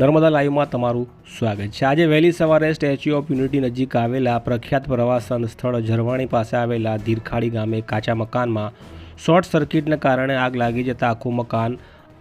નર્મદા લાઈવમાં તમારું સ્વાગત છે. આજે વહેલી સવારે સ્ટેચ્યુ ઓફ યુનિટી નજીક આવેલા પ્રખ્યાત પ્રવાસન સ્થળ ઝરવાણી પાસે આવેલા ધીરખાડી ગામે કાચા મકાનમાં શોર્ટ સર્કિટને કારણે આગ લાગી જતાં આખું મકાન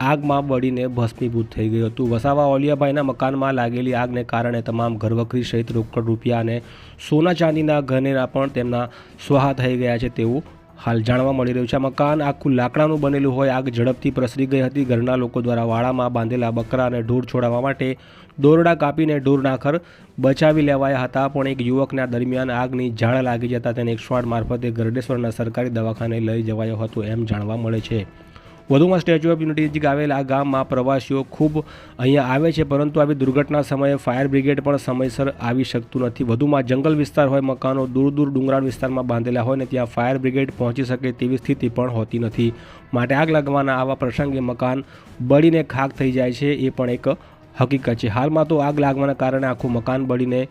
આગમાં બળીને ભસ્મીભૂત થઈ ગયું હતું. વસાવા ઓલિયાભાઈના મકાનમાં લાગેલી આગને કારણે તમામ ઘરવખરી સહિત રોકડ રૂપિયા અને સોના ચાંદીના ઘરેરા પણ તેમના સ્વાહા થઈ ગયા છે તેવું હાલ જાણવા મળી રહ્યું છે મકાન આખું લાકડાનું બનેલું હોય, આગ ઝડપથી પ્રસરી ગઈ હતી. ઘરના લોકો દ્વારા વાડામાં બાંધેલા બકરા અને ઢોર છોડાવવા માટે દોરડા કાપીને ઢોર નાખર બચાવી લેવાયા હતા, પણ એક યુવકના દરમિયાન આગની જાળ લાગી જતાં તેને એકસો આઠ મારફતે ગરડેશ્વરના સરકારી દવાખાને લઈ જવાયો હતો એમ જાણવા મળે છે. વધુમાં સ્ટેચ્યુ ઓફ યુનિટી નજીક આવેલ આ ગામમાં પ્રવાસીઓ ખૂબ અહીંયા આવે છે, પરંતુ આવી દુર્ઘટના સમયે ફાયર બ્રિગેડ પણ સમયસર આવી શકતું નથી. વધુમાં જંગલ વિસ્તાર હોય, મકાનો દૂર દૂર ડુંગરાળ વિસ્તારમાં બાંધેલા હોય ને ત્યાં ફાયર બ્રિગેડ પહોંચી શકે તેવી સ્થિતિ પણ હોતી નથી. માટે આગ લાગવાના આવા પ્રસંગે મકાન બળીને ખાક થઈ જાય છે, એ પણ એક હકીકત છે. હાલમાં તો આગ લાગવાના કારણે આખું મકાન બળીને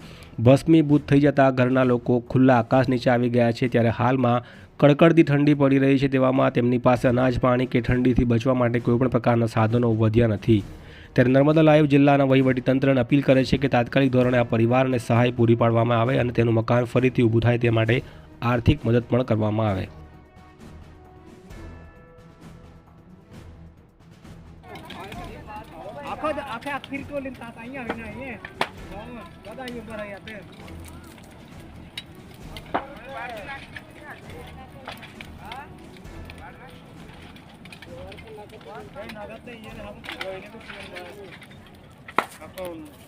ભસ્મીભૂત થઈ જતા ઘરના લોકો ખુલ્લા આકાશ નીચે આવી ગયા છે. ત્યારે હાલમાં કડકડતી ઠંડી પડી રહી છે તેવામાં તેમની પાસે અનાજ, પાણી કે ઠંડીથી બચવા માટે કોઈપણ પ્રકારના સાધનો વધ્યા નથી. ત્યારે નર્મદા લાઈવ જિલ્લાના વહીવટીતંત્રને અપીલ કરે છે કે તાત્કાલિક ધોરણે આ પરિવારને સહાય પૂરી પાડવામાં આવે અને તેનું મકાન ફરીથી ઊભું થાય તે માટે આર્થિક મદદ પણ કરવામાં આવે. આખો આખે આ ફિરકો લઈને તાત અહીંયા આવીને અહીંયા દાદા અહીંયા ઊભા રહ્યા તે કઈ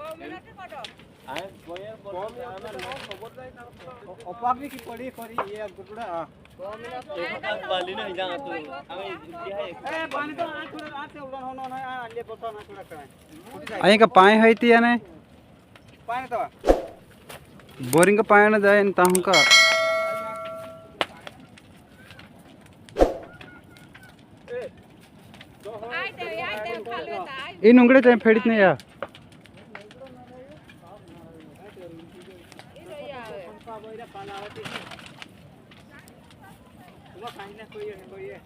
નહીં એને હમ કોઈને તો પીવાનું આખો দেখি সাথে এক ঠিক করে নিতে এই নোংরা নোংরা ঠিক করে দিয়েছে অপাগি কি পড়ি করি ইয়ে গুটুড়া એ પાણી તો આ થોડે આ તે ઉડાન હોનો ના આ લે બતો ના થોડા કરાય અહીંયા પાણી હોય ત્યાં ને પાણી તો બોરિંગ પાણી જાય ને ત્યાં કા એ નુંગડે ત્યાં ફેડી નહીં યા પંપા બોઈરા પાલા આવતી ઉમા ખાઈને કોઈએ ને કોઈએ